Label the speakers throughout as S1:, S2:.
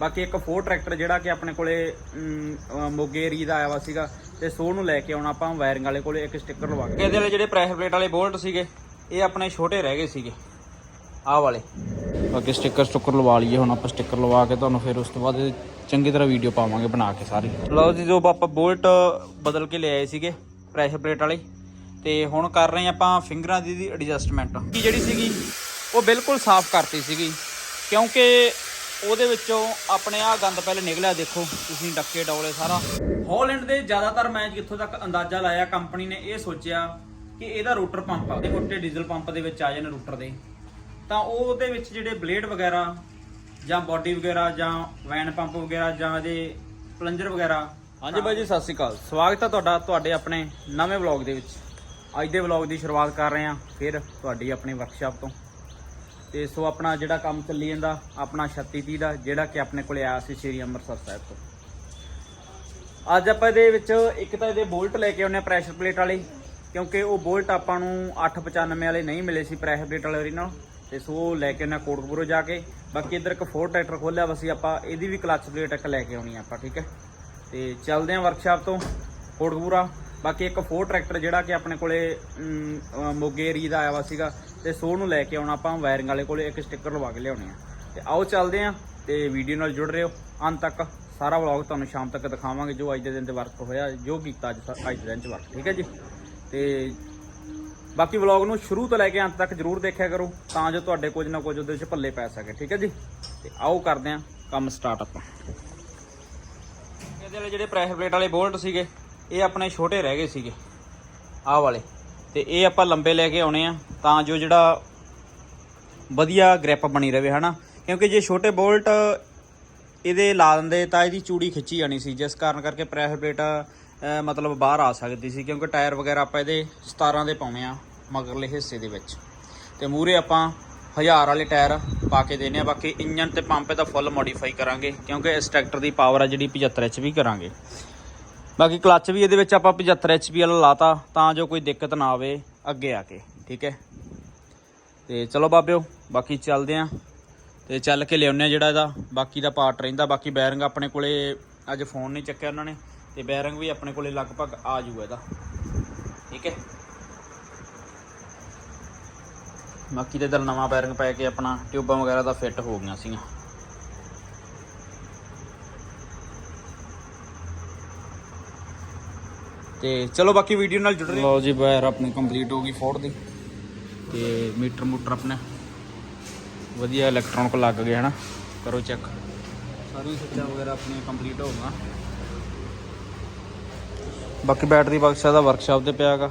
S1: ਬਾਕੀ ਇੱਕ four tractor ਜਿਹੜਾ ਕਿ ਆਪਣੇ ਕੋਲੇ ਅਮ, ਅ, ਮੋਗੇ ਏਰੀਆ ਦਾ ਆਇਆ ਵਾ ਸੀਗਾ ਤੇ ਸੋ ਨੂੰ ਲੈ ਕੇ ਆਉਣਾ ਆਪਾਂ ਵਾਇਰਿੰਗ ਵਾਲੇ ਕੋਲੇ ਇੱਕ ਸਟicker ਲਵਾ ਕੇ ਇਹਦੇ ਵਾਲੇ ਜਿਹੜੇ ਪ੍ਰੈਸ਼ਰ ਪਲੇਟ ਵਾਲੇ ਬੋਲਟ ਸੀਗੇ ਇਹ ਆਪਣੇ ਛੋਟੇ ਰਹਿ ਗਏ ਸੀਗੇ ਆਹ ਵਾਲੇ। ਬਾਕੀ ਸਟicker ਸਟੁੱਕਰ ਲਵਾ ਲਈਏ ਹੁਣ ਆਪਾਂ ਸਟicker ਲਵਾ ਕੇ ਤੁਹਾਨੂੰ ਫਿਰ ਉਸ ਤੋਂ ਬਾਅਦ ਚੰਗੀ ਤਰ੍ਹਾਂ ਵੀਡੀਓ ਪਾਵਾਂਗੇ ਬਣਾ ਕੇ ਸਾਰੀ। ਲਓ ਜੀ ਜੋ ਆਪਾਂ ਬੋਲਟ ਬਦਲ ਕੇ ਲੈ ਆਏ ਸੀਗੇ ਪ੍ਰੈਸ਼ਰ ਪਲੇਟ ਵਾਲੇ ਤੇ ਹੁਣ ਕਰ ਰਹੇ ਆਪਾਂ ਫਿੰਗਰਾਂ ਦੀ ਦੀ ਐਡਜਸਟਮੈਂਟ ਕੀ ਜਿਹੜੀ ਸੀਗੀ ਉਹ ਬਿਲਕੁਲ ਸਾਫ਼ ਕਰਤੀ ਸੀਗੀ ਕਿਉਂਕਿ ਉਹਦੇ ਵਿੱਚੋਂ ਆਪਣੇ ਆ ਗੰਦ ਪਹਿਲੇ ਨਿਕਲਿਆ, ਦੇਖੋ, ਤੁਸੀਂ ਡੱਕੇ ਡੌਲੇ ਸਾਰਾ। ਹਾਲੈਂਡ ਦੇ ਜ਼ਿਆਦਾਤਰ ਮੈਂ ਜਿੱਥੋਂ ਤੱਕ ਅੰਦਾਜ਼ਾ ਲਾਇਆ ਕੰਪਨੀ ਨੇ ਇਹ ਸੋਚਿਆ ਕਿ ਇਹਦਾ ਰੋਟਰ ਪੰਪ ਆ ਦੇ ਮੋਟੇ ਡੀਜ਼ਲ ਪੰਪ ਦੇ ਵਿੱਚ ਆ ਜਾਣ ਰੋਟਰ ਦੇ। ਤਾਂ ਉਹਦੇ ਵਿੱਚ ਜਿਹੜੇ ਬਲੇਡ ਵਗੈਰਾ, ਜਾਂ ਬਾਡੀ ਵਗੈਰਾ, ਜਾਂ ਵੈਨ ਪੰਪ ਵਗੈਰਾ, ਜਾਂ ਇਹਦੇ ਪਲੰਜਰ ਵਗੈਰਾ, ਹਾਂਜੀ ਬਾਈ ਜੀ, ਸਤਿ ਸ਼੍ਰੀ ਅਕਾਲ। ਸਵਾਗਤ ਹੈ ਤੁਹਾਡਾ, ਤੁਹਾਡੇ ਆਪਣੇ ਨਵੇਂ ਵਲੌਗ ਦੇ ਵਿੱਚ। ਅੱਜ ਦੇ ਵਲੌਗ ਦੀ ਸ਼ੁਰੂਆਤ ਕਰ ਰਹੇ ਹਾਂ, ਫਿਰ ਤੁਹਾਡੀ ਆਪਣੀ ਵਰਕਸ਼ਾਪ ਤੋਂ। ਤੇ ਸੋ ਆਪਣਾ ਜਿਹੜਾ ਕੰਮ ਚੱਲੀ ਜਾਂਦਾ, ਆਪਣਾ 3630 ਦਾ, ਜਿਹੜਾ ਕਿ ਆਪਣੇ ਕੋਲੇ ਆਇਆ ਸੀ ਸ਼੍ਰੀ ਅੰਮ੍ਰਿਤਸਰ ਸਾਹਿਬ ਤੋਂ। ਅੱਜ ਆਪਾਂ ਇਹਦੇ ਵਿੱਚ ਇੱਕ ਤਾਂ ਇਹਦੇ ਬੋਲਟ ਲੈ ਕੇ ਆਉਨੇ ਆ ਪ੍ਰੈਸ਼ਰ ਪਲੇਟ ਵਾਲੇ, ਕਿਉਂਕਿ ਉਹ ਬੋਲਟ ਆਪਾਂ ਨੂੰ 895 ਵਾਲੇ ਨਹੀਂ ਮਿਲੇ ਸੀ ਪ੍ਰੈਸ਼ਰ ਪਲੇਟ ਵਾਲੇ ਓਰੀਜਨਲ ਤੇ ਸੋ ਉਹ ਲੈ ਕੇ ਆਉਨੇ ਆ ਕੋਟਕਪੂਰੋਂ ਜਾ ਕੇ। ਬਾਕੀ ਇੱਧਰ ਇੱਕ ਫੋਰ ਟਰੈਕਟਰ ਖੋਲਿਆ ਵਸੀ ਆਪਾਂ, ਇਹਦੀ ਵੀ ਕਲੱਚ ਪਲੇਟ ਇੱਕ ਲੈ ਕੇ ਆਉਣੀ ਆਪਾਂ, ਠੀਕ ਹੈ? ਤੇ ਚੱਲਦੇ ਆ ਵਰਕਸ਼ਾਪ ਤੋਂ ਕੋਟਕਪੁਰਾ। ਬਾਕੀ ਇੱਕ ਫੋਰ ਟਰੈਕਟਰ ਜਿਹੜਾ ਕਿ ਆਪਣੇ ਕੋਲੇ ਮੋਗੇ ਏਰੀਆ ਦਾ ਆਇਆ ਵਾ ਸੀਗਾ। ਤੇ ਸੋ ਨੂੰ ਲੈ ਕੇ ਆਉਣਾ ਆਪਾਂ ਵਾਇਰਿੰਗ ਵਾਲੇ ਕੋਲੇ ਇੱਕ ਸਟicker ਲਵਾ ਕੇ ਲਿਆਉਣੇ ਆ। ਤੇ ਆਓ ਚੱਲਦੇ ਆ ਤੇ ਵੀਡੀਓ ਨਾਲ ਜੁੜ ਰਹੇ ਹੋ। ਅੰਤ ਤੱਕ ਸਾਰਾ ਵਲੌਗ ਤੁਹਾਨੂੰ ਸ਼ਾਮ ਤੱਕ ਦਿਖਾਵਾਂਗੇ ਜੋ ਅੱਜ ਦੇ ਦਿਨ ਤੇ ਵਰਕ ਹੋਇਆ, ਜੋ ਕੀਤਾ ਅੱਜ ਅੱਜ ਦੇ ਦਿਨ ਚ ਵਰਕ ਠੀਕ ਹੈ ਜੀ? ਤੇ ਬਾਕੀ ਵਲੌਗ ਨੂੰ ਸ਼ੁਰੂ ਤੋਂ ਲੈ ਕੇ ਅੰਤ ਤੱਕ ਜਰੂਰ ਦੇਖਿਆ ਕਰੋ, ਤਾਂ ਜੋ ਤੁਹਾਡੇ ਕੁਝ ਨਾ ਕੁਝ ਉਹਦੇ ਵਿੱਚ ਭੱਲੇ ਪੈ ਸਕੇ, ਠੀਕ ਹੈ ਜੀ? ਤੇ ਆਓ ਕਰਦੇ ਆ ਕੰਮ ਸਟਾਰਟ ਆਪਾਂ। ਇਹਦੇ ਵਾਲੇ ਜਿਹੜੇ ਪ੍ਰੈਸ਼ਰ ਪਲੇਟ ਵਾਲੇ ਬੋਲਟ ਸੀਗੇ, ਇਹ ਆਪਣੇ ਛੋਟੇ ਰਹਿ ਗਏ ਸੀਗੇ, ਆਹ ਵਾਲੇ। ਤੇ ਇਹ ਆਪਾਂ ਲੰਬੇ ਲੈ ਕੇ ਆਉਣੇ ਆ। ਤਾਂ ਜੋ ਜਿਹੜਾ ਵਧੀਆ ਗ੍ਰਿਪ ਬਣੀ ਰਵੇ, ਹਨਾ? ਕਿਉਂਕਿ ਜੇ ਛੋਟੇ ਬੋਲਟ ਇਹਦੇ ਲਾ ਦਿੰਦੇ, ਤਾਂ ਇਹਦੀ ਚੂੜੀ ਖਿੱਚੀ ਜਾਣੀ ਸੀ, ਜਿਸ ਕਾਰਨ ਕਰਕੇ ਪ੍ਰੈਸ਼ਰ ਪਲੇਟ ਮਤਲਬ ਬਾਹਰ ਆ ਸਕਦੀ ਸੀ, ਕਿਉਂਕਿ ਟਾਇਰ ਵਗੈਰਾ ਆਪਾਂ ਇਹਦੇ 17 ਦੇ ਪਾਉਣੇ ਆ, ਮਗਰਲੇ ਹਿੱਸੇ ਦੇ ਵਿੱਚ। ਤੇ ਮੂਰੇ ਆਪਾਂ ਹਜ਼ਾਰ ਵਾਲੇ ਟਾਇਰ ਪਾ ਕੇ ਦੇਣੇ ਆ, ਬਾਕੀ ਇੰਜਨ ਤੇ ਪੰਪ ਇਹਦਾ ਫੁੱਲ ਮੋਡੀਫਾਈ ਕਰਾਂਗੇ, ਕਿਉਂਕਿ ਇਸ ਟਰੈਕਟਰ ਦੀ ਪਾਵਰ ਆ ਜਿਹੜੀ 75 ਐਚ ਵੀ ਕਰਾਂਗੇ। ਬਾਕੀ ਕਲੱਚ ਵੀ ਇਹਦੇ ਵਿੱਚ ਆਪਾਂ 75 ਐਚਪੀ ਵਾਲਾ ਲਾਤਾ, ਤਾਂ ਜੋ ਕੋਈ ਦਿੱਕਤ ਨਾ ਆਵੇ, ਅੱਗੇ ਆ ਕੇ, ਠੀਕ ਹੈ? ਤੇ ਚਲੋ ਬਾਬਿਓ, ਬਾਕੀ ਚੱਲਦੇ ਆਂ। ਤੇ ਚੱਲ ਕੇ ਲਿਆਉਨੇ ਆ ਜਿਹੜਾ ਇਹਦਾ, ਬਾਕੀ ਦਾ ਪਾਰਟ ਰਹਿੰਦਾ, ਬਾਕੀ ਬੈਰਿੰਗ ਆਪਣੇ ਕੋਲੇ ਅੱਜ ਫੋਨ ਨਹੀਂ ਚੱਕਿਆ ਉਹਨਾਂ ਨੇ, ਤੇ ਬੈਰਿੰਗ ਵੀ ਆਪਣੇ ਕੋਲੇ ਲਗਭਗ ਆ ਜੂਗਾ ਇਹਦਾ। ਠੀਕ ਹੈ? ਬਾਕੀ ਤੇ ਇਧਰ ਨਵਾਂ ਬੈਰਿੰਗ ਪੈ ਕੇ ਆਪਣਾ ਟਿਊਬਾਂ ਵਗੈਰਾ ਦਾ ਫਿੱਟ ਹੋ ਗਈਆਂ ਸੀਗੀਆਂ। ਤੇ ਚਲੋ ਬਾਕੀ ਵੀਡੀਓ ਨਾਲ ਜੁੜ ਰਹੇ ਲਓ ਜੀ ਵਾਇਰ ਆਪਣੀ ਕੰਪਲੀਟ ਹੋ ਗਈ ਫੋੜ ਦੀ। ਤੇ ਮੀਟਰ ਮੂਟਰ ਆਪਣਾ। ਵਧੀਆ ਇਲੈਕਟ੍ਰੋਨਿਕ ਲੱਗ ਗਏ ਹਨਾ। ਕਰੋ ਚੈੱਕ ਸਾਰੀ ਸੁੱਚਾਂ ਵਗੈਰਾ ਆਪਣੀਆਂ ਕੰਪਲੀਟ ਹੋ ਗਈਆਂ। ਬਾਕੀ ਬੈਟਰੀ ਬਕਸਾ ਦਾ ਵਰਕਸ਼ਾਪ ਤੇ ਪਿਆਗਾ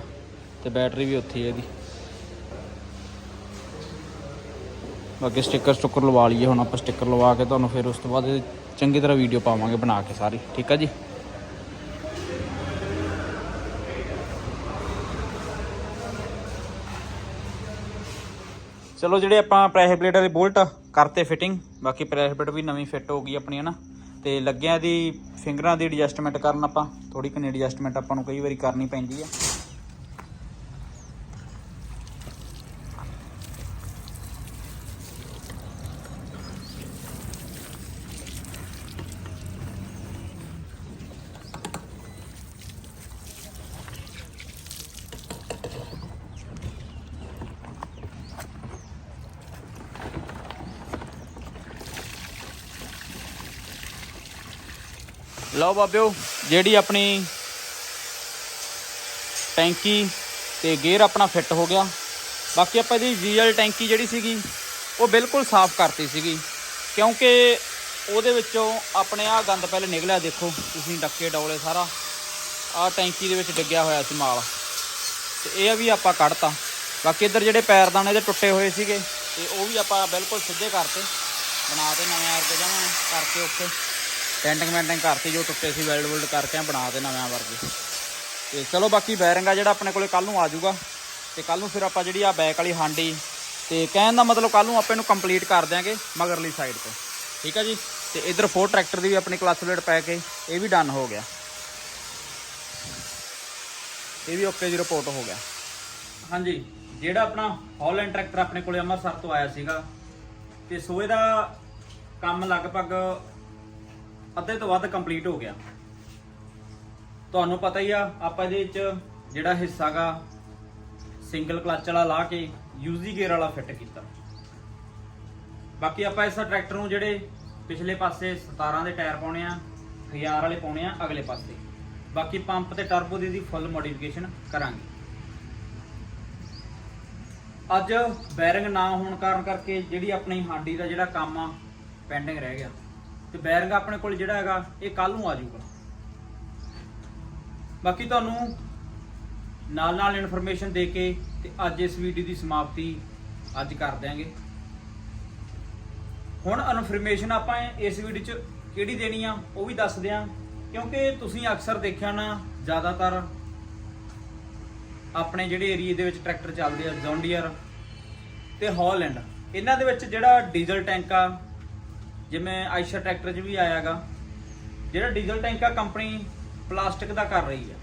S1: ਤੇ ਬੈਟਰੀ ਵੀ ਉੱਥੇ ਹੀ ਹੈ ਇਹਦੀ। ਬਾਕੀ ਸਟicker ਸਟੁੱਕਰ ਲਵਾ ਲਈਏ, ਹੁਣ ਆਪਾਂ ਸਟicker ਲਵਾ ਕੇ ਤੁਹਾਨੂੰ ਫਿਰ ਉਸ ਤੋਂ ਬਾਅਦ ਇਹ ਚੰਗੀ ਤਰ੍ਹਾਂ ਵੀਡੀਓ ਪਾਵਾਂਗੇ ਬਣਾ ਕੇ ਸਾਰੀ। ਠੀਕ ਆ ਜੀ? ਚਲੋ ਜਿਹੜੇ ਆਪਾਂ ਪ੍ਰੈਸ਼ਰ ਪਲੇਟ ਵਾਲੇ ਬੋਲਟ ਕਰਤੇ ਫਿਟਿੰਗ ਬਾਕੀ ਪ੍ਰੈਸ਼ਰ ਪਲੇਟ ਵੀ ਨਵੀਂ ਫਿੱਟ ਹੋ ਗਈ ਆਪਣੀ, ਹਨਾ? ਤੇ ਲੱਗਿਆ ਦੀ ਫਿੰਗਰਾਂ ਦੀ ਐਡਜਸਟਮੈਂਟ ਕਰਨ ਆਪਾਂ ਥੋੜੀ ਕਿੰਨੀ ਐਡਜਸਟਮੈਂਟ ਆਪਾਂ ਨੂੰ ਕਈ ਵਾਰੀ ਕਰਨੀ ਪੈਂਦੀ ਆ। ਲਓ ਬਾਬਿਓ, ਜਿਹੜੀ ਆਪਣੀ ਟੈਂਕੀ ਤੇ ਗੇਅਰ ਆਪਣਾ ਫਿੱਟ ਹੋ ਗਿਆ। ਬਾਕੀ ਆਪਾਂ ਇਹਦੀ ਵੀਲ ਟੈਂਕੀ ਜਿਹੜੀ ਸੀਗੀ, ਉਹ ਬਿਲਕੁਲ ਸਾਫ਼ ਕਰਤੀ ਸੀਗੀ। ਕਿਉਂਕਿ ਉਹਦੇ ਵਿੱਚੋਂ ਆਪਣੇ ਆ ਗੰਦ ਪਹਿਲੇ ਨਿਕਲਿਆ, ਦੇਖੋ, ਤੁਸੀਂ ਡੱਕੇ ਡੌਲੇ ਸਾਰਾ। ਆ ਟੈਂਕੀ ਦੇ ਵਿੱਚ ਡਿੱਗਿਆ ਹੋਇਆ ਸੀ ਮਾਲ। ਤੇ ਇਹ ਵੀ ਆਪਾਂ ਕੱਢਤਾ। ਬਾਕੀ ਇੱਧਰ ਜਿਹੜੇ ਪੈਰ ਦਾਣੇ ਦੇ ਟੁੱਟੇ ਹੋਏ ਸੀਗੇ, ਤੇ ਉਹ ਵੀ ਆਪਾਂ ਬਿਲਕੁਲ ਸਿੱਧੇ ਕਰਤੇ। ਬਣਾ ਤੇ ਨਵੇਂ ਆਰ ਕੇ ਜਾਵਾਂ ਕਰਕੇ ਓਕੇ ਟੈਂਟਿੰਗ ਮੈਂਟਿੰਗ ਕਰਤੀ, ਜੋ ਟੁੱਟੇ ਸੀ ਵੈਲਡ ਵੁਲਡ ਕਰਕੇ ਆ, ਬਣਾ ਤੇ ਨਵਿਆਂ ਵਰਗੇ। ਤੇ ਚਲੋ ਬਾਕੀ ਬੈਰਿੰਗ ਆ ਜਿਹੜਾ ਆਪਣੇ ਕੋਲੇ ਕੱਲ ਨੂੰ ਆ ਜਾਊਗਾ। ਤੇ ਕੱਲ ਨੂੰ ਫਿਰ ਆਪਾਂ ਜਿਹੜੀ ਆ ਬੈਕ ਵਾਲੀ ਹਾਂਡੀ, ਤੇ ਕਹਿਣ ਦਾ ਮਤਲਬ ਕੱਲ ਨੂੰ ਆਪਾਂ ਇਹਨੂੰ ਕੰਪਲੀਟ ਕਰ ਦਿਆਂਗੇ ਮਗਰਲੀ ਸਾਈਡ ਤੋਂ। ਠੀਕ ਆ ਜੀ? ਤੇ ਇਧਰ ਫੋਰ ਟਰੈਕਟਰ ਦੀ ਵੀ ਆਪਣੀ ਕਲਚ ਪਲੇਟ ਪੈ ਕੇ ਇਹ ਵੀ ਡਨ ਹੋ ਗਿਆ। ਇਹ ਵੀ ਓਕੇ ਜੀ ਰਿਪੋਰਟ ਹੋ ਗਿਆ। ਹਾਂਜੀ, ਜਿਹੜਾ ਆਪਣਾ ਹਾਲੈਂਡ ਟਰੈਕਟਰ ਆਪਣੇ ਕੋਲੇ ਅੰਮ੍ਰਿਤਸਰ ਤੋਂ ਆਇਆ ਸੀਗਾ। ਤੇ ਸੋ ਦਾ ਕੰਮ ਲਗਭਗ ਅੱਧੇ ਤੋਂ ਵੱਧ ਕੰਪਲੀਟ ਹੋ ਗਿਆ। ਤੁਹਾਨੂੰ ਪਤਾ ਹੀ ਆ, ਆਪਾਂ ਇਹਦੇ ਵਿੱਚ ਜਿਹੜਾ ਹਿੱਸਾਗਾ ਸਿੰਗਲ ਕਲਚ ਵਾਲਾ ਲਾ ਕੇ ਯੂਜ਼ੀ ਗੇਅਰ ਵਾਲਾ ਫਿੱਟ ਕੀਤਾ। ਬਾਕੀ ਆਪਾਂ ਇਸ ਟਰੈਕਟਰ ਨੂੰ ਜਿਹੜੇ ਪਿਛਲੇ ਪਾਸੇ 17 ਦੇ ਟਾਇਰ ਪਾਉਣੇ ਆ 1000 ਵਾਲੇ ਪਾਉਣੇ ਆ, ਅਗਲੇ ਪਾਸੇ। ਬਾਕੀ ਪੰਪ ਤੇ ਟਰਬੋ ਦੀ ਦੀ ਫੁੱਲ ਮੋਡੀਫਿਕੇਸ਼ਨ ਕਰਾਂਗੇ। ਅੱਜ ਬੈਰਿੰਗ ਨਾ ਹੋਣ ਕਾਰਨ ਕਰਕੇ ਜਿਹੜੀ ਆਪਣੀ ਹਾਂਡੀ ਦਾ ਜਿਹੜਾ ਕੰਮ ਆ ਪੈਂਡਿੰਗ ਰਹਿ ਗਿਆ। ਤੇ ਬੈਰਿੰਗ ਆਪਣੇ ਕੋਲ ਜਿਹੜਾ ਹੈਗਾ, ਇਹ ਕੱਲ ਨੂੰ ਆ ਜਾਊਗਾ। ਬਾਕੀ ਤੁਹਾਨੂੰ ਨਾਲ ਨਾਲ ਇਨਫੋਰਮੇਸ਼ਨ ਦੇ ਕੇ ਤੇ ਅੱਜ ਇਸ ਵੀਡੀਓ ਦੀ ਸਮਾਪਤੀ ਅੱਜ ਕਰ ਦਿਆਂਗੇ। ਹੁਣ ਇਨਫੋਰਮੇਸ਼ਨ ਆਪਾਂ ਇਸ ਵੀਡੀਓ 'ਚ ਕਿਹੜੀ ਦੇਣੀ ਆ, ਉਹ ਵੀ ਦੱਸ ਦਿਆਂ, ਕਿਉਂਕਿ ਤੁਸੀਂ ਅਕਸਰ ਦੇਖਿਆ ਨਾ, ਜ਼ਿਆਦਾਤਰ ਆਪਣੇ ਜਿਹੜੇ ਏਰੀਏ ਦੇ ਵਿੱਚ ਟਰੈਕਟਰ ਚੱਲਦੇ ਆ ਜੌਂਡੀਅਰ ਤੇ ਹੌਲੈਂਡ ਇਹਨਾਂ ਦੇ ਵਿੱਚ ਜਿਹੜਾ ਡੀਜ਼ਲ ਟੈਂਕ ਆ ਜਿਵੇਂ ਆਇਸ਼ਰ ਟਰੈਕਟਰ 'ਚ ਵੀ ਆਇਆਗਾ, ਜਿਹੜਾ ਡੀਜ਼ਲ ਟੈਂਕ ਆ, ਕੰਪਨੀ ਪਲਾਸਟਿਕ ਦਾ ਕਰ ਰਹੀ ਆ।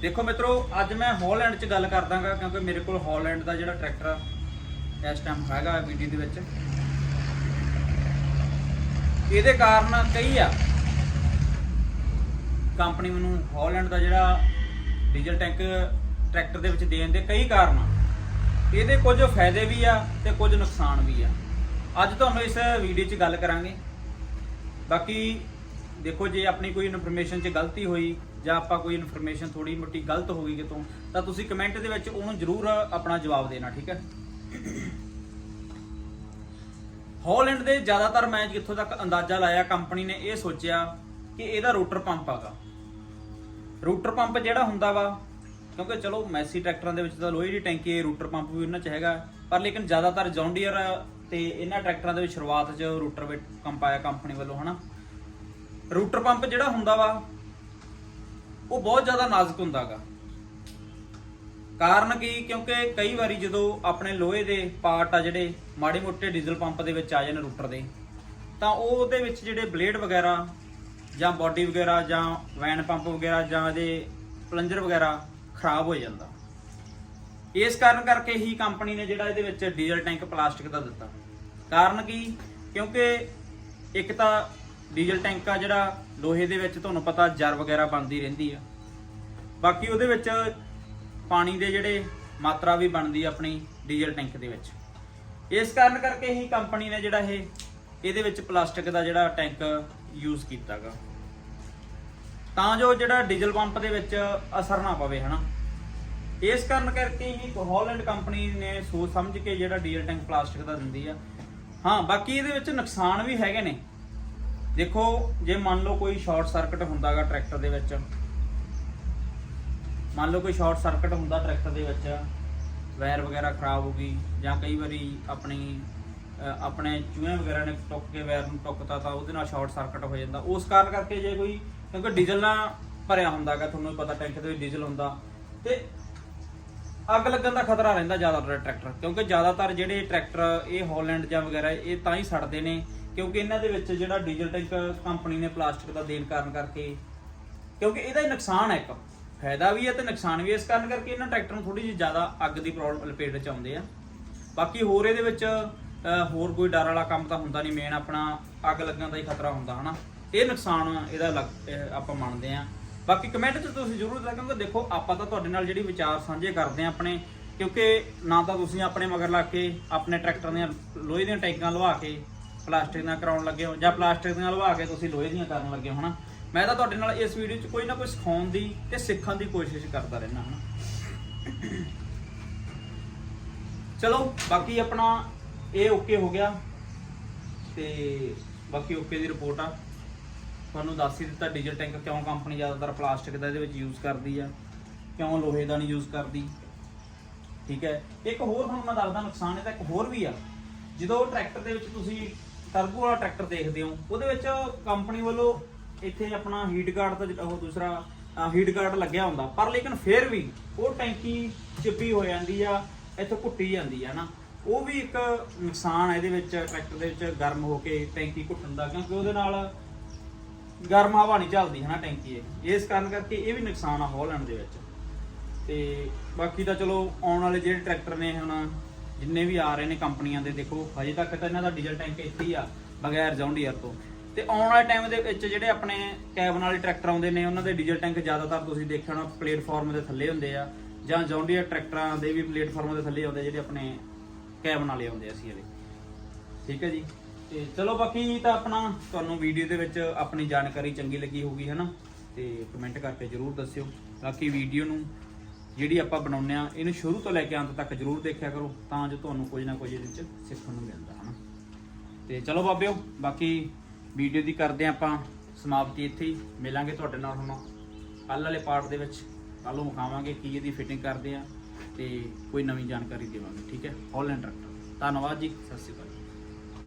S1: ਦੇਖੋ ਮਿੱਤਰੋ, ਅੱਜ ਮੈਂ ਹਾਲੈਂਡ 'ਚ ਗੱਲ ਕਰਦਾਗਾ, ਕਿਉਂਕਿ ਮੇਰੇ ਕੋਲ ਹੌਲੈਂਡ ਦਾ ਜਿਹੜਾ ਟਰੈਕਟਰ ਆ, ਇਸ ਟਾਈਮ ਹੈਗਾ ਵੀਡੀਓ ਦੇ ਵਿੱਚ। ਇਹਦੇ ਕਾਰਨ ਕਈ ਆ, ਕੰਪਨੀ ਮੈਨੂੰ ਹਾਲੈਂਡ ਦਾ ਜਿਹੜਾ ਡੀਜ਼ਲ ਟੈਂਕ ਟਰੈਕਟਰ ਦੇ ਵਿੱਚ ਦੇਣ ਦੇ ਕਈ ਕਾਰਨ ਆ। ਇਹਦੇ ਕੁਝ ਫਾਇਦੇ ਵੀ ਆ ਤੇ ਕੁਝ ਨੁਕਸਾਨ ਵੀ ਆ। ਅੱਜ ਤੁਹਾਨੂੰ ਇਸ ਵੀਡੀਓ 'ਚ ਗੱਲ ਕਰਾਂਗੇ। ਬਾਕੀ ਦੇਖੋ, ਜੇ ਆਪਣੀ ਕੋਈ ਇਨਫੋਰਮੇਸ਼ਨ 'ਚ ਗਲਤੀ ਹੋਈ ਜਾਂ ਆਪਾਂ ਕੋਈ ਇਨਫੋਰਮੇਸ਼ਨ ਥੋੜੀ ਮੋਟੀ ਗਲਤ ਹੋ ਗਈ ਕਿਤੋਂ, ਤਾਂ ਤੁਸੀਂ ਕਮੈਂਟ ਦੇ ਵਿੱਚ ਉਹਨੂੰ ਜ਼ਰੂਰ ਆਪਣਾ ਜਵਾਬ ਦੇਣਾ, ਠੀਕ ਹੈ? ਹਾਲੈਂਡ ਦੇ ਜ਼ਿਆਦਾਤਰ ਮੈਂ ਜਿੱਥੋਂ ਤੱਕ ਅੰਦਾਜ਼ਾ ਲਾਇਆ ਕੰਪਨੀ ਨੇ ਇਹ ਸੋਚਿਆ ਕਿ ਇਹਦਾ ਰੂਟਰ ਪੰਪ ਆਗਾ। ਰੂਟਰ ਪੰਪ ਜਿਹੜਾ ਹੁੰਦਾ ਵਾ ਕਿਉਂਕਿ ਚਲੋ ਮੈਸੀ ਟਰੈਕਟਰਾਂ ਦੇ ਵਿੱਚ ਤਾਂ ਲੋਹੇ ਦੀ ਟੈਂਕੀ, ਰੂਟਰ ਪੰਪ ਵੀ ਉਹਨਾਂ 'ਚ ਹੈਗਾ, ਪਰ ਲੇਕਿਨ ਜ਼ਿਆਦਾਤਰ ਜੌਂਡੀਅਰ ਤੇ ਇਹਨਾਂ ਟਰੈਕਟਰਾਂ ਦੇ ਵਿੱਚ ਸ਼ੁਰੂਆਤ 'ਚ ਰੂਟਰ ਵਿੱਚ ਪੰਪ ਆਇਆ ਕੰਪਨੀ ਵੱਲੋਂ, ਹਨਾ? ਰੂਟਰ ਪੰਪ ਜਿਹੜਾ ਹੁੰਦਾ ਵਾ, ਉਹ ਬਹੁਤ ਜ਼ਿਆਦਾ ਨਾਜ਼ੁਕ ਹੁੰਦਾਗਾ ਕਾਰਨ ਕੀ? ਕਿਉਂਕਿ ਕਈ ਵਾਰੀ ਜਦੋਂ ਆਪਣੇ ਲੋਹੇ ਦੇ ਪਾਰਟ ਆ ਜਿਹੜੇ ਮਾੜੇ ਮੋਟੇ ਡੀਜ਼ਲ ਪੰਪ ਦੇ ਵਿੱਚ ਆ ਜਾਣ ਰੂਟਰ ਦੇ, ਤਾਂ ਉਹ ਉਹਦੇ ਵਿੱਚ ਜਿਹੜੇ ਬਲੇਡ ਵਗੈਰਾ ਜਾਂ ਬਾਡੀ ਵਗੈਰਾ ਜਾਂ ਵੈਨ ਪੰਪ ਵਗੈਰਾ ਜਾਂ ਇਹਦੇ ਪਲੰਜਰ ਵਗੈਰਾ ਖਰਾਬ ਹੋ ਜਾਂਦਾ। ਇਸ ਕਾਰਨ ਕਰਕੇ ਹੀ ਕੰਪਨੀ ਨੇ ਜਿਹੜਾ ਇਹਦੇ ਵਿੱਚ ਡੀਜ਼ਲ ਟੈਂਕ ਪਲਾਸਟਿਕ ਦਾ ਦਿੱਤਾ। ਕਾਰਨ ਕੀ? ਕਿਉਂਕਿ ਇੱਕ ਤਾਂ ਡੀਜ਼ਲ ਟੈਂਕ ਆ ਜਿਹੜਾ ਲੋਹੇ ਦੇ ਵਿੱਚ ਤੁਹਾਨੂੰ ਪਤਾ ਜਰ ਵਗੈਰਾ ਬਣਦੀ ਰਹਿੰਦੀ ਆ। ਬਾਕੀ ਉਹਦੇ ਵਿੱਚ ਪਾਣੀ ਦੇ ਜਿਹੜੇ ਮਾਤਰਾ ਵੀ ਬਣਦੀ ਆਪਣੀ ਡੀਜ਼ਲ ਟੈਂਕ ਦੇ ਵਿੱਚ। ਇਸ ਕਾਰਨ ਕਰਕੇ ਹੀ ਕੰਪਨੀ ਨੇ ਜਿਹੜਾ ਇਹ, ਇਹਦੇ ਵਿੱਚ ਪਲਾਸਟਿਕ ਦਾ ਜਿਹੜਾ ਟੈਂਕ ਯੂਜ਼ ਕੀਤਾਗਾ। ਤਾਂ ਜੋ ਜਿਹੜਾ ਡੀਜ਼ਲ ਪੰਪ ਦੇ ਵਿੱਚ ਅਸਰ ਨਾ ਪਵੇ, ਹਨਾ? ਇਸ ਕਾਰਨ ਕਰਕੇ ਹੀ ਹਾਲੈਂਡ ਕੰਪਨੀ ਨੇ ਸੋਚ ਸਮਝ ਕੇ ਜਿਹੜਾ ਡੀਜ਼ਲ ਟੈਂਕ ਪਲਾਸਟਿਕ ਦਾ ਦਿੰਦੀ ਆ। ਹਾਂ, ਬਾਕੀ ਇਹਦੇ ਵਿੱਚ ਨੁਕਸਾਨ ਵੀ ਹੈਗੇ ਨੇ। ਦੇਖੋ, ਜੇ ਮੰਨ ਲਓ ਕੋਈ ਸ਼ਾਰਟ ਸਰਕਟ ਹੁੰਦਾਗਾ ਟਰੈਕਟਰ ਦੇ ਵਿੱਚ। ਮੰਨ ਲਓ ਕੋਈ ਸ਼ਾਰਟ ਸਰਕਟ ਹੁੰਦਾ ਟਰੈਕਟਰ ਦੇ ਵਿੱਚ, ਵਾਇਰ ਵਗੈਰਾ ਖਰਾਬ ਹੋ ਗਈ, ਜਾਂ ਕਈ ਵਾਰੀ ਆਪਣੀ ਆਪਣੇ ਚੂਹੇ ਵਗੈਰਾ ਨੇ ਟੁੱਕ ਕੇ ਵਾਇਰ ਨੂੰ ਟੁੱਕਤਾ ਤਾਂ ਉਹਦੇ ਨਾਲ ਸ਼ਾਰਟ ਸਰਕਟ ਹੋ ਜਾਂਦਾ। ਉਸ ਕਾਰਨ ਕਰਕੇ ਜੇ ਕੋਈ ਕਿਉਂਕਿ ਡੀਜ਼ਲ ਨਾਲ ਭਰਿਆ ਹੁੰਦਾਗਾ, ਤੁਹਾਨੂੰ ਪਤਾ ਟੈਂਕ ਦੇ ਵਿੱਚ ਡੀਜ਼ਲ ਹੁੰਦਾ। ਤੇ ਅੱਗ ਲੱਗਣ ਦਾ ਖਤਰਾ ਰਹਿੰਦਾ ਜ਼ਿਆਦਾਤਰ ਟਰੈਕਟਰ, ਕਿਉਂਕਿ ਜ਼ਿਆਦਾਤਰ ਜਿਹੜੇ ਟਰੈਕਟਰ, ਇਹ ਹਾਲੈਂਡ ਜਾਂ ਵਗੈਰਾ, ਇਹ ਤਾਂ ਹੀ ਸੜਦੇ ਨੇ, ਕਿਉਂਕਿ ਇਹਨਾਂ ਦੇ ਵਿੱਚ ਜਿਹੜਾ ਡੀਜ਼ਲ ਟੈਂਕ ਕੰਪਨੀ ਨੇ ਪਲਾਸਟਿਕ ਦਾ ਦੇਣ ਕਾਰਨ ਕਰਕੇ, ਕਿਉਂਕਿ ਇਹਦਾ ਹੀ ਨੁਕਸਾਨ ਹੈ ਇੱਕ। ਫਾਇਦਾ ਵੀ ਹੈ ਤੇ ਨੁਕਸਾਨ ਵੀ ਇਸ ਕਾਰਨ ਕਰਕੇ ਇਹਨਾਂ ਟਰੈਕਟਰ ਨੂੰ ਥੋੜੀ ਜਿਹੀ ਜ਼ਿਆਦਾ ਅੱਗ ਦੀ ਪ੍ਰੋਬਲਮ ਲਪੇਟ 'ਚ ਆਉਂਦੇ ਆ। ਬਾਕੀ ਹੋਰ ਇਹਦੇ ਵਿੱਚ ਹੋਰ ਕੋਈ ਡਰ ਵਾਲਾ ਕੰਮ ਤਾਂ ਹੁੰਦਾ ਨਹੀਂ ਮੇਨ ਆਪਣਾ ਅੱਗ ਲੱਗਣ ਦਾ ਹੀ ਖਤਰਾ ਹੁੰਦਾ, ਹਨਾ? ਇਹ ਨੁਕਸਾਨ ਇਹਦਾ ਲੱਗ- ਇਹ ਆਪਾਂ ਮੰਨਦੇ ਆ ਬਾਕੀ ਕਮੈਂਟ 'ਚ ਤੁਸੀਂ ਜ਼ਰੂਰ ਦੱਸੋ ਕਿਉਂਕਿ ਦੇਖੋ, ਆਪਾਂ ਤਾਂ ਤੁਹਾਡੇ ਨਾਲ ਜਿਹੜੀ ਵਿਚਾਰ ਸਾਂਝੇ ਕਰਦੇ ਆ ਆਪਣੇ, ਕਿਉਂਕਿ ਨਾ ਤਾਂ ਤੁਸੀਂ ਆਪਣੇ ਮਗਰ ਲੱਗ ਕੇ, ਆਪਣੇ ਟਰੈਕਟਰ ਦੀਆਂ ਲੋਹੇ ਦੀਆਂ ਟੈਂਕਾਂ ਲਵਾ ਕੇ, ਪਲਾਸਟਿਕ ਨਾਲ ਕਰਾਉਣ ਲੱਗੇ ਹੋ, ਜਾਂ ਪਲਾਸਟਿਕ ਦੀਆਂ ਲਵਾ ਕੇ ਤੁਸੀਂ ਲੋਹੇ ਦੀਆਂ ਕਰਨ ਲੱਗੇ ਹੋ, ਹਨਾ? ਮੈਂ ਤਾਂ ਤੁਹਾਡੇ ਨਾਲ ਇਸ ਵੀਡੀਓ 'ਚ ਕੋਈ ਨਾ ਕੋਈ ਸਿਖਾਉਣ ਦੀ ਤੇ ਸਿੱਖਣ ਦੀ ਕੋਸ਼ਿਸ਼ ਕਰਦਾ ਰਹਿਣਾ ਹਨਾ? ਚਲੋ, ਬਾਕੀ ਆਪਣਾ ਇਹ ਓਕੇ ਹੋ ਗਿਆ। ਤੇ ਬਾਕੀ ਓਕੇ ਦੀ ਰਿਪੋਰਟ ਆ। ਤੁਹਾਨੂੰ ਦੱਸ ਹੀ ਦਿੱਤਾ ਡੀਜ਼ਲ ਟੈਂਕ ਕਿਉਂ ਕੰਪਨੀ ਜ਼ਿਆਦਾਤਰ ਪਲਾਸਟਿਕ ਦਾ ਇਹਦੇ ਵਿੱਚ ਯੂਜ਼ ਕਰਦੀ ਆ? ਕਿਉਂ ਲੋਹੇ ਦਾ ਨਹੀਂ ਯੂਜ਼ ਕਰਦੀ? ਠੀਕ ਹੈ? ਇੱਕ ਹੋਰ ਤੁਹਾਨੂੰ ਮੈਂ ਦੱਸਦਾ ਨੁਕਸਾਨ ਇਹਦਾ, ਇੱਕ ਹੋਰ ਵੀ ਆ। ਜਦੋਂ ਟਰੈਕਟਰ ਦੇ ਵਿੱਚ ਤੁਸੀਂ ਟਰਬੋ ਵਾਲਾ ਟਰੈਕਟਰ ਦੇਖਦੇ ਹੋ, ਉਹਦੇ ਵਿੱਚ ਕੰਪਨੀ ਵੱਲੋਂ ਇੱਥੇ ਆਪਣਾ ਹੀਟ ਗਾਰਡ ਦਾ ਜਿਹੜਾ ਉਹ ਦੂਸਰਾ ਹੀਟ ਗਾਰਡ ਲੱਗਿਆ ਹੁੰਦਾ, ਪਰ ਲੇਕਿਨ ਫਿਰ ਵੀ ਉਹ ਟੈਂਕੀ ਚਿੱਪੀ ਹੋ ਜਾਂਦੀ ਆ, ਇੱਥੋਂ ਘੁੱਟੀ ਜਾਂਦੀ ਆ ਨਾ। ਉਹ ਵੀ ਇੱਕ ਨੁਕਸਾਨ ਆ ਇਹਦੇ ਵਿੱਚ ਟਰੈਕਟਰ ਦੇ ਵਿੱਚ ਗਰਮ ਹੋ ਕੇ ਟੈਂਕੀ ਘੁੱਟਣ ਦਾ, ਕਿਉਂਕਿ ਉਹਦੇ ਨਾਲ ਗਰਮ ਹਵਾ ਨਹੀਂ ਚੱਲਦੀ ਹੈ ਨਾ ਟੈਂਕੀ ਇਹ। ਇਸ ਕਾਰਨ ਕਰਕੇ ਇਹ ਵੀ ਨੁਕਸਾਨ ਆ ਹਾਲੈਂਡ ਦੇ ਵਿੱਚ। ਤੇ ਬਾਕੀ ਤਾਂ ਚਲੋ ਆਉਣ ਵਾਲੇ ਜਿਹੜੇ ਟਰੈਕਟਰ ਨੇ ਹੁਣ, ਜਿੰਨੇ ਵੀ ਆ ਰਹੇ ਨੇ ਕੰਪਨੀਆਂ ਦੇ, ਦੇਖੋ, ਹਜੇ ਤੱਕ ਤਾਂ ਇਹਨਾਂ ਦਾ ਡੀਜ਼ਲ ਟੈਂਕ ਇੱਥੇ ਹੀ ਆ, ਬਗੈਰ ਜੌਂਡੀਅਰ ਤੋਂ। ਤੇ ਆਉਣ ਵਾਲੇ ਟਾਈਮ ਦੇ ਵਿੱਚ ਜਿਹੜੇ ਆਪਣੇ ਕੈਬਨ ਵਾਲੇ ਟਰੈਕਟਰ ਆਉਂਦੇ ਨੇ, ਉਹਨਾਂ ਦੇ ਡੀਜ਼ਲ ਟੈਂਕ ਜ਼ਿਆਦਾਤਰ ਤੁਸੀਂ ਦੇਖਿਆ ਹੋਣਾ, ਪਲੇਟਫਾਰਮ ਦੇ ਥੱਲੇ ਹੁੰਦੇ ਆ, ਜਾਂ ਜੌਂਡੀਅਰ ਟਰੈਕਟਰਾਂ ਦੇ ਵੀ ਪਲੇਟਫਾਰਮ ਦੇ ਥੱਲੇ ਆਉਂਦੇ, ਜਿਹੜੇ ਆਪਣੇ ਕੈਬਨ ਵਾਲੇ ਆਉਂਦੇ ਆ ਸੀ ਵਾਲੇ ਠੀਕ ਹੈ ਜੀ? ਤੇ ਚਲੋ ਬਾਕੀ ਤਾਂ ਆਪਣਾ ਤੁਹਾਨੂੰ ਵੀਡੀਓ ਦੇ ਵਿੱਚ ਆਪਣੀ ਜਾਣਕਾਰੀ ਚੰਗੀ ਲੱਗੀ ਹੋਊਗੀ, ਹਨਾ? ਤੇ ਕਮੈਂਟ ਕਰਕੇ ਜਰੂਰ ਦੱਸਿਓ। ਬਾਕੀ ਵੀਡੀਓ ਨੂੰ ਜਿਹੜੀ ਆਪਾਂ ਬਣਾਉਂਦੇ ਆ ਇਹਨੂੰ ਸ਼ੁਰੂ ਤੋਂ ਲੈ ਕੇ ਅੰਤ ਤੱਕ ਜਰੂਰ ਦੇਖਿਆ ਕਰੋ, ਤਾਂ ਜੋ ਤੁਹਾਨੂੰ ਕੁਝ ਨਾ ਕੁਝ ਇਹਦੇ ਵਿੱਚ ਸਿੱਖਣ ਨੂੰ ਮਿਲਦਾ, ਹਨਾ? ਤੇ ਚਲੋ ਬਾਬਿਓ, ਬਾਕੀ ਵੀਡੀਓ ਦੀ ਕਰਦੇ ਹਾਂ ਆਪਾਂ ਸਮਾਪਤੀ ਇੱਥੇ ਹੀ। ਮਿਲਾਂਗੇ ਤੁਹਾਡੇ ਨਾਲ ਹੁਣ ਕੱਲ ਵਾਲੇ ਪਾਰਟ ਦੇ ਵਿੱਚ। ਕੱਲ ਨੂੰ ਵਿਖਾਵਾਂਗੇ ਕੀ ਇਹਦੀ ਫਿਟਿੰਗ ਕਰਦੇ ਆ ਤੇ ਕੋਈ ਨਵੀਂ ਜਾਣਕਾਰੀ ਦੇਵਾਂਗੇ, ਠੀਕ ਹੈ? ਹਾਲੈਂਡ ਟਰੈਕਟਰ ਧੰਨਵਾਦ ਜੀ, ਸਤਿ ਸ਼੍ਰੀ ਅਕਾਲ।